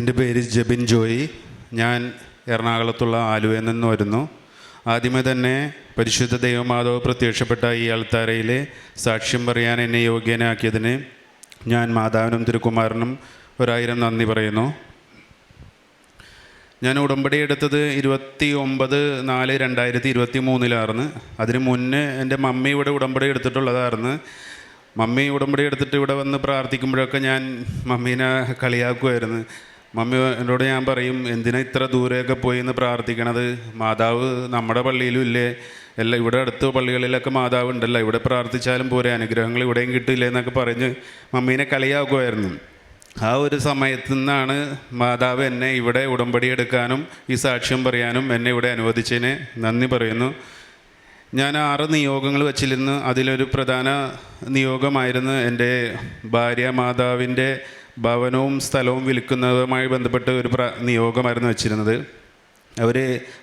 എന്റെ പേര് ജബിൻ ജോയി. ഞാൻ എറണാകുളത്തുള്ള ആലുവയിൽ നിന്ന് വരുന്നു. ആദ്യമേ തന്നെ പരിശുദ്ധ ദൈവമാധവ് പ്രത്യക്ഷപ്പെട്ട ഈ അൾത്താരയിലെ സാക്ഷ്യം പറയാൻ എന്നെ യോഗ്യനാക്കിയതിന് ഞാൻ മാതാവിനും തിരുക്കുമാരനും ഒരായിരം നന്ദി പറയുന്നു. ഞാൻ ഉടമ്പടി എടുത്തത് ഇരുപത്തി ഒമ്പത് നാല് രണ്ടായിരത്തി ഇരുപത്തി മൂന്നിലായിരുന്നു അതിന് മുന്നേ എന്റെ മമ്മി ഇവിടെ ഉടമ്പടി എടുത്തിട്ടുള്ളതായിരുന്നു. മമ്മി ഉടമ്പടി എടുത്തിട്ട് ഇവിടെ വന്ന് പ്രാർത്ഥിക്കുമ്പോഴൊക്കെ ഞാൻ മമ്മീനെ കളിയാക്കുമായിരുന്നു. മമ്മി എന്നോട് ഞാൻ പറയും എന്തിനാ ഇത്ര ദൂരെയൊക്കെ പോയി എന്ന് പ്രാർത്ഥിക്കണത്? മാതാവ് നമ്മുടെ പള്ളിയിലും ഇല്ലേ? എല്ലാം ഇവിടെ അടുത്ത പള്ളികളിലൊക്കെ മാതാവ് ഉണ്ടല്ലോ. ഇവിടെ പ്രാർത്ഥിച്ചാലും പോരെ അനുഗ്രഹങ്ങൾ ഇവിടെയും കിട്ടില്ലേ എന്നൊക്കെ പറഞ്ഞ് മമ്മീനെ കളിയാക്കുമായിരുന്നു ആ ഒരു സമയത്തു നിന്നാണ് മാതാവ് എന്നെ ഇവിടെ ഉടമ്പടി എടുക്കാനും ഈ സാക്ഷ്യം പറയാനും എന്നെ ഇവിടെ അനുവദിച്ചതിന് നന്ദി പറയുന്നു. ഞാൻ ആറ് നിയോഗങ്ങൾ വച്ചിരുന്നു. അതിലൊരു പ്രധാന നിയോഗമായിരുന്നു എന്റെ ഭാര്യ മാതാവിന്റെ ഭവനവും സ്ഥലവും വിൽക്കുന്നതുമായി ബന്ധപ്പെട്ട് ഒരു പ്ര നിയോഗമായിരുന്നു വെച്ചിരുന്നത്. അവർ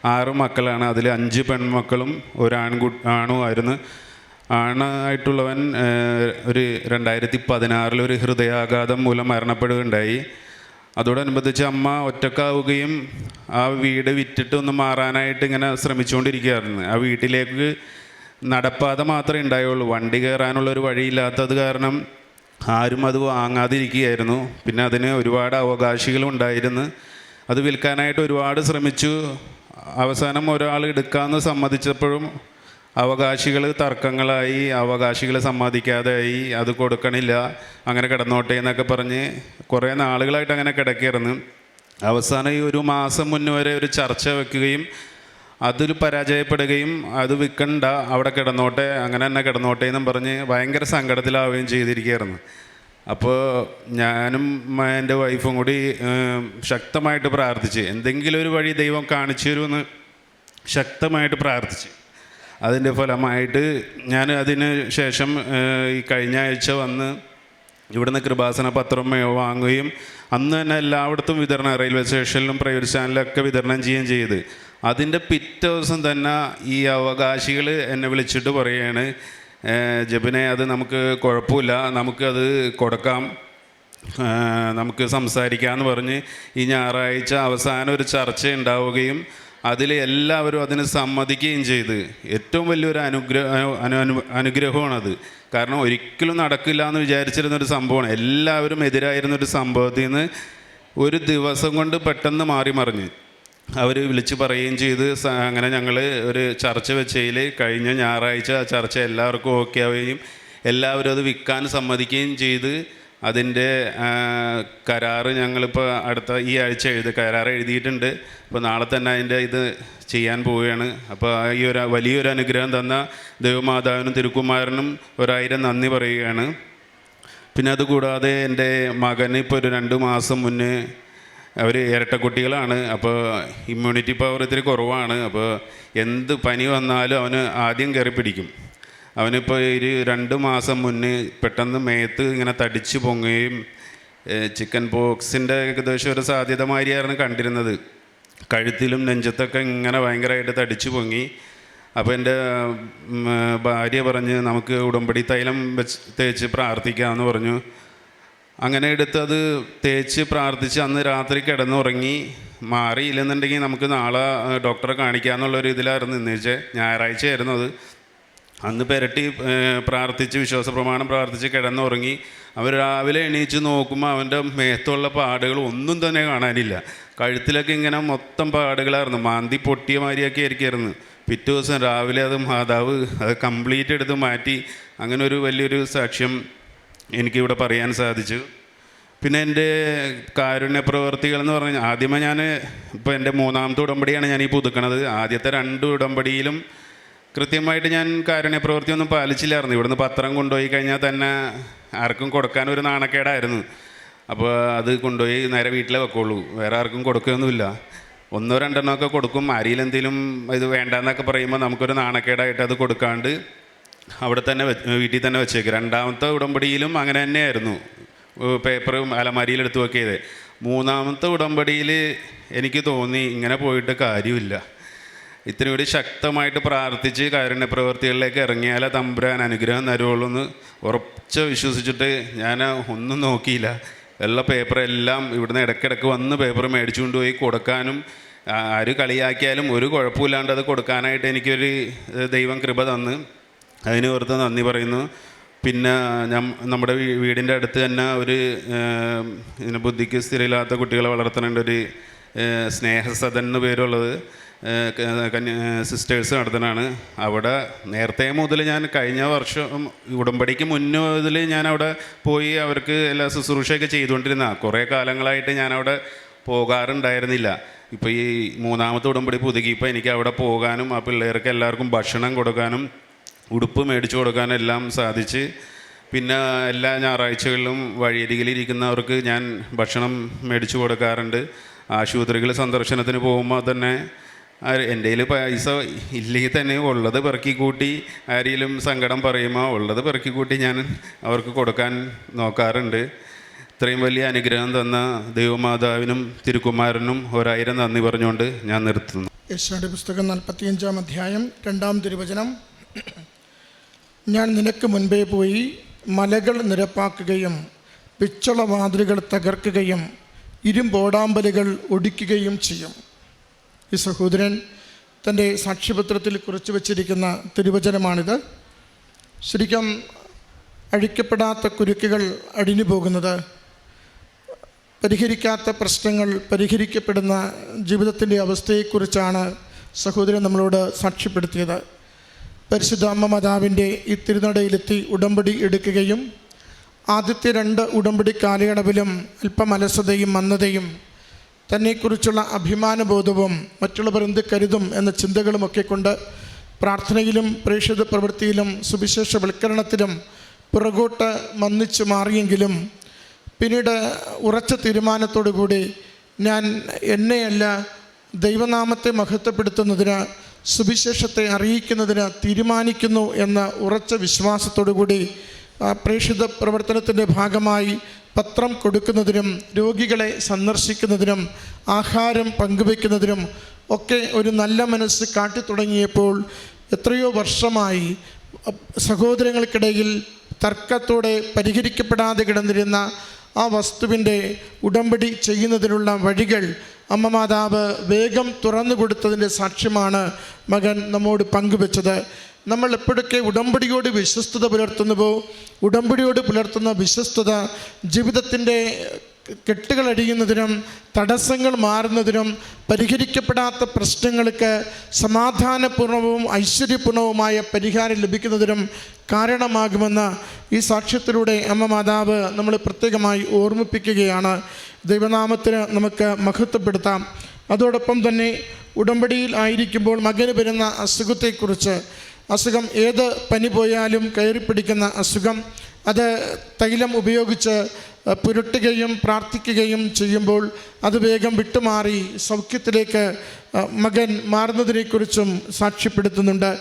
ആറ് മക്കളാണ്. അതിൽ അഞ്ച് പെൺമക്കളും ഒരു ആൺകു ആണുമായിരുന്നു ആണായിട്ടുള്ളവൻ ഏഹ്, ഒരു രണ്ടായിരത്തി പതിനാറിൽ ഒരു ഹൃദയാഘാതം മൂലം മരണപ്പെടുകയുണ്ടായി. അതോടനുബന്ധിച്ച് അമ്മ ഒറ്റക്കാവുകയും ആ വീട് വിറ്റിട്ട് ഒന്ന് മാറാനായിട്ട് ഇങ്ങനെ ശ്രമിച്ചുകൊണ്ടിരിക്കുകയായിരുന്നു. ആ വീട്ടിലേക്ക് നടപ്പാത മാത്രമേ ഉണ്ടായുള്ളൂ. വണ്ടി കയറാനുള്ള ഒരു വഴിയില്ലാത്തത് കാരണം ആരും അത് വാങ്ങാതിരിക്കുകയായിരുന്നു. പിന്നെ അതിന് ഒരുപാട് അവകാശികളും ഉണ്ടായിരുന്നു. അത് വിൽക്കാനായിട്ട് ഒരുപാട് ശ്രമിച്ചു. അവസാനം ഒരാൾ എടുക്കാമെന്ന് സമ്മതിച്ചപ്പോഴും അവകാശികൾ തർക്കങ്ങളായി അവകാശികൾ സമ്മതിക്കാതെയായി അത് കൊടുക്കണില്ല അങ്ങനെ കിടന്നോട്ടെ എന്നൊക്കെ പറഞ്ഞ് കുറേ നാളുകളായിട്ട് അങ്ങനെ കിടക്കുകയായിരുന്നു അവസാനം ഈ ഒരു മാസം മുന്നേ വരെ ഒരു ചർച്ച വെക്കുകയും അതിൽ പരാജയപ്പെടുകയും അത് വിൽക്കണ്ട അവിടെ കിടന്നോട്ടെ അങ്ങനെ തന്നെ കിടന്നോട്ടെ എന്നും പറഞ്ഞ് ഭയങ്കര സങ്കടത്തിലാവുകയും ചെയ്തിരിക്കുകയായിരുന്നു. അപ്പോൾ ഞാനും എന്റെ വൈഫും കൂടി ശക്തമായിട്ട് പ്രാർത്ഥിച്ച് എന്തെങ്കിലും ഒരു വഴി ദൈവം കാണിച്ചു തരുമെന്ന് ശക്തമായിട്ട് പ്രാർത്ഥിച്ച്. അതിന്റെ ഫലമായിട്ട് ഞാൻ അതിന് ശേഷം ഈ കഴിഞ്ഞ ആഴ്ച വന്ന് ഇവിടുന്ന് കൃപാസന പത്രം വാങ്ങുകയും അന്ന് തന്നെ എല്ലായിടത്തും വിതരണം റെയിൽവേ സ്റ്റേഷനിലും പ്രൈവറ്റ് ചാനലിലൊക്കെ വിതരണം ചെയ്യുകയും ചെയ്ത്. അതിന്റെ പിറ്റേ ദിവസം തന്നെ ഈ അവകാശികൾ എന്നെ വിളിച്ചിട്ട് പറയുകയാണ് "ഏഹ്, ജബിനെ അത് നമുക്ക് കുഴപ്പമില്ല നമുക്കത് കൊടുക്കാം. നമുക്ക് സംസാരിക്കാമെന്ന് പറഞ്ഞ് ഈ ഞായറാഴ്ച അവസാനം ഒരു ചർച്ച ഉണ്ടാവുകയും അതിൽ എല്ലാവരും അതിന് സമ്മതിക്കുകയും ചെയ്ത്. ഏറ്റവും വലിയൊരു അനുഗ്രഹ അനു അനു അനുഗ്രഹമാണത്. കാരണം ഒരിക്കലും നടക്കില്ല എന്ന് വിചാരിച്ചിരുന്നൊരു സംഭവമാണ്. എല്ലാവരും എതിരായിരുന്നൊരു സംഭവത്തിൽ നിന്ന് ഒരു ദിവസം കൊണ്ട് പെട്ടെന്ന് മാറി മറിഞ്ഞ്. അവർ വിളിച്ച് പറയുകയും ചെയ്ത് അങ്ങനെ ഞങ്ങൾ ഒരു ചർച്ച വെച്ചതിൽ കഴിഞ്ഞ ഞായറാഴ്ച ആ ചർച്ച എല്ലാവർക്കും ഓക്കെ ആവുകയും എല്ലാവരും അത് വിൽക്കാൻ സമ്മതിക്കുകയും ചെയ്ത് അതിന്റെ കരാറ് ഞങ്ങളിപ്പോൾ അടുത്ത ഈ ആഴ്ച എഴുതി കരാർ എഴുതിയിട്ടുണ്ട്. അപ്പോൾ നാളെ തന്നെ അതിന്റെ ഇത് ചെയ്യാൻ പോവുകയാണ്. അപ്പോൾ ഈ ഒരു വലിയൊരു അനുഗ്രഹം തന്ന ദൈവമാതാവിനും തിരുക്കുമാരനും ഒരായിരം നന്ദി പറയുകയാണ്. പിന്നെ അതുകൂടാതെ എന്റെ മകന് ഇപ്പോൾ ഒരു രണ്ട് മാസം മുന്നേ അവർ ഇരട്ടക്കുട്ടികളാണ് അപ്പോൾ ഇമ്മ്യൂണിറ്റി പവർ ഇത്തിരി കുറവാണ്. അപ്പോൾ എന്ത് പനി വന്നാലും അവന് ആദ്യം കയറി പിടിക്കും. അവനിപ്പോൾ ഒരു രണ്ട് മാസം മുന്നേ പെട്ടെന്ന് മേത്ത് ഇങ്ങനെ തടിച്ച് പൊങ്ങുകയും ചിക്കൻ പോക്സിന്റെ ഏകദേശം ഒരു സാധ്യത മാതിരിയായിരുന്നു കണ്ടിരുന്നത്. കഴുത്തിലും നെഞ്ചത്തൊക്കെ ഇങ്ങനെ ഭയങ്കരമായിട്ട് തടിച്ചു പൊങ്ങി. അപ്പോൾ എന്റെ ഭാര്യ പറഞ്ഞ് നമുക്ക് ഉടമ്പടി തൈലം വെച്ച് തേച്ച് പ്രാർത്ഥിക്കാമെന്ന് പറഞ്ഞു. അങ്ങനെ എടുത്ത് അത് തേച്ച് പ്രാർത്ഥിച്ച് അന്ന് രാത്രി കിടന്നുറങ്ങി. മാറിയില്ലെന്നുണ്ടെങ്കിൽ നമുക്ക് നാളെ ഡോക്ടറെ കാണിക്കാമെന്നുള്ളൊരു ഇതിലായിരുന്നു നിന്നേച്ച് ഞായറാഴ്ച ആയിരുന്നു അത്. അന്ന് പെരട്ടി പ്രാർത്ഥിച്ച് വിശ്വാസ പ്രമാണം പ്രാർത്ഥിച്ച് കിടന്നുറങ്ങി. അവർ രാവിലെ എണീച്ച് നോക്കുമ്പോൾ അവന്റെ മേത്തുള്ള പാടുകൾ ഒന്നും തന്നെ കാണാനില്ല. കഴുത്തിലൊക്കെ ഇങ്ങനെ മൊത്തം പാടുകളായിരുന്നു. മാന്തി പൊട്ടിയ മാതിരിയൊക്കെ ആയിരിക്കുമായിരുന്നു പിറ്റേ ദിവസം രാവിലെ അത് മാതാവ് അത് കംപ്ലീറ്റ് എടുത്ത് മാറ്റി. അങ്ങനെ ഒരു വലിയൊരു സാക്ഷ്യം എനിക്കിവിടെ പറയാൻ സാധിച്ചു. പിന്നെ എന്റെ കാരുണ്യ പ്രവർത്തികൾ എന്ന് പറഞ്ഞാൽ ആദ്യമേ ഞാൻ ഇപ്പോൾ എന്റെ മൂന്നാമത്തെ ഉടമ്പടിയാണ് ഞാൻ ഈ പുതുക്കണത്. ആദ്യത്തെ രണ്ട് ഉടമ്പടിയിലും കൃത്യമായിട്ട് ഞാൻ കാരുണ്യ പ്രവൃത്തി ഒന്നും പാലിച്ചില്ലായിരുന്നു. ഇവിടുന്ന് പത്രം കൊണ്ടുപോയി കഴിഞ്ഞാൽ തന്നെ ആർക്കും കൊടുക്കാൻ ഒരു നാണക്കേടായിരുന്നു. അപ്പോൾ അത് കൊണ്ടുപോയി നേരെ വീട്ടിലേ വെക്കുള്ളൂ. വേറെ ആർക്കും കൊടുക്കുകയൊന്നുമില്ല. ഒന്നോ രണ്ടെണ്ണമൊക്കെ കൊടുക്കും. ആരെങ്കിലും എന്തെങ്കിലും ഇത് വേണ്ടെന്നൊക്കെ പറയുമ്പോൾ നമുക്കൊരു നാണക്കേടായിട്ട് അത് കൊടുക്കാണ്ട് അവിടെ തന്നെ വീട്ടിൽ തന്നെ വെച്ചേക്ക്. രണ്ടാമത്തെ ഉടമ്പടിയിലും അങ്ങനെ തന്നെയായിരുന്നു. പേപ്പറും അലമാരിയിൽ എടുത്തു വെക്കിയത്. മൂന്നാമത്തെ ഉടമ്പടിയിൽ എനിക്ക് തോന്നി ഇങ്ങനെ പോയിട്ട് കാര്യമില്ല. ഇത്തിരി കൂടി ശക്തമായിട്ട് പ്രാർത്ഥിച്ച് കാരുണ്യ പ്രവൃത്തികളിലേക്ക് ഇറങ്ങിയാലേ തമ്പുരാൻ അനുഗ്രഹം തരുള്ളൂ എന്ന് ഉറച്ച വിശ്വസിച്ചിട്ട് ഞാൻ ഒന്നും നോക്കിയില്ല. ഉള്ള പേപ്പറെല്ലാം ഇവിടുന്ന് ഇടയ്ക്കിടയ്ക്ക് വന്ന് പേപ്പർ മേടിച്ചുകൊണ്ട് പോയി കൊടുക്കാനും ആര് കളിയാക്കിയാലും ഒരു കുഴപ്പമില്ലാണ്ട് അത് കൊടുക്കാനായിട്ട് എനിക്കൊരു ദൈവം കൃപ തന്ന്. അതിന് ഓർത്ത് നന്ദി പറയുന്നു. പിന്നെ ഞാൻ നമ്മുടെ വീടിന്റെ അടുത്ത് തന്നെ ഒരു ഇതിന് ബുദ്ധിക്ക് സ്ഥിരമില്ലാത്ത കുട്ടികളെ വളർത്തുന്നുണ്ട് ഒരു സ്നേഹസദൻ എന്ന് പേരുള്ളത് കന്യ സിസ്റ്റേഴ്സ് നടത്തുന്നതാണ്. അവിടെ നേരത്തെ മുതൽ ഞാൻ കഴിഞ്ഞ വർഷം ഉടമ്പടിക്ക് മുന്നേ മുതൽ ഞാൻ അവിടെ പോയി അവർക്ക് എല്ലാ ശുശ്രൂഷയൊക്കെ ചെയ്തുകൊണ്ടിരുന്ന. കുറേ കാലങ്ങളായിട്ട് ഞാൻ അവിടെ പോകാറുണ്ടായിരുന്നില്ല. ഇപ്പോൾ ഈ മൂന്നാമത്തെ ഉടമ്പടി പുതുക്കിയപ്പോൾ എനിക്ക് അവിടെ പോകാനും ആ പിള്ളേർക്ക് എല്ലാവർക്കും ഭക്ഷണം കൊടുക്കാനും ഉടുപ്പ് മേടിച്ചു കൊടുക്കാനെല്ലാം സാധിച്ച്. പിന്നെ എല്ലാ ഞായറാഴ്ചകളിലും വഴിയരികിലിരിക്കുന്നവർക്ക് ഞാൻ ഭക്ഷണം മേടിച്ചു കൊടുക്കാറുണ്ട്. ആശുപത്രികൾ സന്ദർശനത്തിന് പോകുമ്പോൾ തന്നെ എന്റെ കയ്യിൽ പൈസ ഇല്ലെങ്കിൽ തന്നെ ഉള്ളത് പെറുക്കി കൂട്ടി ആരെങ്കിലും സങ്കടം പറയുമ്പോൾ ഉള്ളത് പെറുക്കി കൂട്ടി ഞാൻ അവർക്ക് കൊടുക്കാൻ നോക്കാറുണ്ട്. ഇത്രയും വലിയ അനുഗ്രഹം തന്ന ദൈവമാതാവിനും തിരുക്കുമാരനും ഒരായിരം നന്ദി പറഞ്ഞുകൊണ്ട് ഞാൻ നിർത്തുന്നു. യേശയുടെ പുസ്തകം നാൽപ്പത്തിയഞ്ചാം അധ്യായം രണ്ടാം തിരുവചനം. ഞാൻ നിനക്ക് മുൻപേ പോയി മലകൾ നിരപ്പാക്കുകയും പിച്ചള വാതിലുകൾ തകർക്കുകയും ഇരുമ്പോടാമ്പലുകൾ ഒടിക്കുകയും ചെയ്യും. ഈ സഹോദരൻ തന്റെ സാക്ഷ്യപത്രത്തിൽ കുറിച്ചു വച്ചിരിക്കുന്ന തിരുവചനമാണിത്. ശരിക്കും അഴിക്കപ്പെടാത്ത കുരുക്കുകൾ അടിഞ്ഞു പോകുന്നത് പരിഹരിക്കാത്ത പ്രശ്നങ്ങൾ പരിഹരിക്കപ്പെടുന്ന ജീവിതത്തിന്റെ അവസ്ഥയെക്കുറിച്ചാണ് സഹോദരൻ നമ്മളോട് സാക്ഷ്യപ്പെടുത്തിയത്. പരിശുദ്ധ അമ്മ മാതാവിന്റെ ഈ തിരുനടയിലെത്തി ഉടമ്പടി എടുക്കുകയും ആദ്യത്തെ രണ്ട് ഉടമ്പടി കാലയളവിലും അല്പം അലസതയും മന്ദതയും തന്നെക്കുറിച്ചുള്ള അഭിമാനബോധവും മറ്റുള്ളവർ എന്ത് കരുതും എന്ന ചിന്തകളുമൊക്കെ കൊണ്ട് പ്രാർത്ഥനയിലും പ്രേക്ഷിത പ്രവൃത്തിയിലും സുവിശേഷവൽക്കരണത്തിലും പുറകോട്ട് മന്നിച്ചു മാറിയെങ്കിലും പിന്നീട് ഉറച്ച തീരുമാനത്തോടു കൂടി ഞാൻ എന്നെയല്ല ദൈവനാമത്തെ മഹത്വപ്പെടുത്തുന്നതിന് സുവിശേഷത്തെ അറിയിക്കുന്നതിന് തീരുമാനിക്കുന്നു എന്ന ഉറച്ച വിശ്വാസത്തോടു കൂടി ആ പ്രേക്ഷിത പ്രവർത്തനത്തിന്റെ ഭാഗമായി പത്രം കൊടുക്കുന്നതിനും രോഗികളെ സന്ദർശിക്കുന്നതിനും ആഹാരം പങ്കുവെക്കുന്നതിനും ഒക്കെ ഒരു നല്ല മനസ്സ് കാട്ടി തുടങ്ങിയപ്പോൾ എത്രയോ വർഷമായി സഹോദരങ്ങൾക്കിടയിൽ തർക്കത്തോടെ പരിഹരിക്കപ്പെടാതെ കിടന്നിരുന്ന ആ വസ്തുവിന്റെ ഉടമ്പടി ചെയ്യുന്നതിനുള്ള വഴികൾ അമ്മ മാതാവ് വേഗം തുറന്നു കൊടുത്തതിന്റെ സാക്ഷ്യമാണ് മകൻ നമ്മോട് പങ്കുവെച്ചത്. നമ്മൾ എപ്പോഴൊക്കെ ഉടമ്പടിയോട് വിശ്വസ്തത പുലർത്തുന്നുവോ ഉടമ്പടിയോട് പുലർത്തുന്ന വിശ്വസ്തത ജീവിതത്തിന്റെ കെട്ടുകളടിയുന്നതിനും തടസ്സങ്ങൾ മാറുന്നതിനും പരിഹരിക്കപ്പെടാത്ത പ്രശ്നങ്ങൾക്ക് സമാധാനപൂർണവും ഐശ്വര്യപൂർണവുമായ പരിഹാരം ലഭിക്കുന്നതിനും കാരണമാകുമെന്ന് ഈ സാക്ഷ്യത്തിലൂടെ അമ്മ മാതാവ് നമ്മൾ പ്രത്യേകമായി ഓർമ്മിപ്പിക്കുകയാണ്. ദൈവനാമത്തിന് നമുക്ക് മഹത്വപ്പെടുത്താം. അതോടൊപ്പം തന്നെ ഉടമ്പടിയിൽ ആയിരിക്കുമ്പോൾ മകന് വരുന്ന അസുഖത്തെക്കുറിച്ച് അസുഖം ഏത് പനി പോയാലും കയറി പിടിക്കുന്ന അസുഖം അത് തൈലം ഉപയോഗിച്ച് പുരട്ടുകയും പ്രാർത്ഥിക്കുകയും ചെയ്യുമ്പോൾ അത് വേഗം വിട്ടുമാറി സൗഖ്യത്തിലേക്ക് മകൻ മാറുന്നതിനെക്കുറിച്ചും സാക്ഷ്യപ്പെടുത്തുന്നുണ്ട്.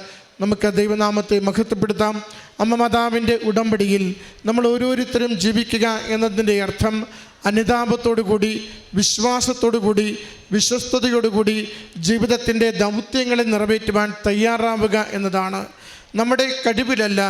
നമുക്ക് ദൈവനാമത്തെ മഹത്വപ്പെടുത്താം. അമ്മ മാതാവിന്റെ ഉടമ്പടിയിൽ നമ്മൾ ഓരോരുത്തരും ജീവിക്കുക എന്നതിന്റെ അർത്ഥം അനുതാപത്തോടുകൂടി കൂടി വിശ്വാസത്തോടു കൂടി വിശ്വസ്തയോടുകൂടി ജീവിതത്തിന്റെ ദൗത്യങ്ങളെ നിറവേറ്റുവാൻ തയ്യാറാവുക എന്നതാണ്. നമ്മുടെ കഴിവിലല്ല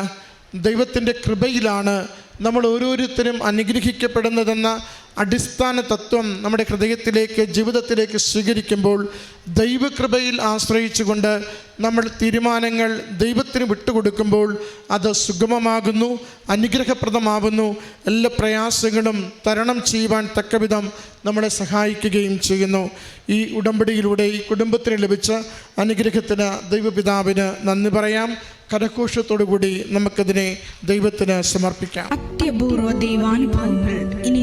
ദൈവത്തിന്റെ കൃപയിലാണ് നമ്മൾ ഓരോരുത്തരും അനുഗ്രഹിക്കപ്പെടുന്നതെന്ന അടിസ്ഥാന തത്വം നമ്മുടെ ഹൃദയത്തിലേക്ക് ജീവിതത്തിലേക്ക് സ്വീകരിക്കുമ്പോൾ ദൈവകൃപയിൽ ആശ്രയിച്ചുകൊണ്ട് നമ്മൾ തീരുമാനങ്ങൾ ദൈവത്തിന് വിട്ടുകൊടുക്കുമ്പോൾ അത് സുഗമമാകുന്നു അനുഗ്രഹപ്രദമാവുന്നു. എല്ലാ പ്രയാസങ്ങളും തരണം ചെയ്യുവാൻ തക്കവിധം നമ്മളെ സഹായിക്കുകയും ചെയ്യുന്നു. ഈ ഉടമ്പടിയിലൂടെ ഈ കുടുംബത്തിന് ലഭിച്ച അനുഗ്രഹത്തിന് ദൈവപിതാവിന് നന്ദി പറയാം. കരഘോഷത്തോടുകൂടി നമുക്കതിനെ ദൈവത്തിന് സമർപ്പിക്കാം. അത്യപൂർവ ദൈവാനുഭവങ്ങൾ. ഇനി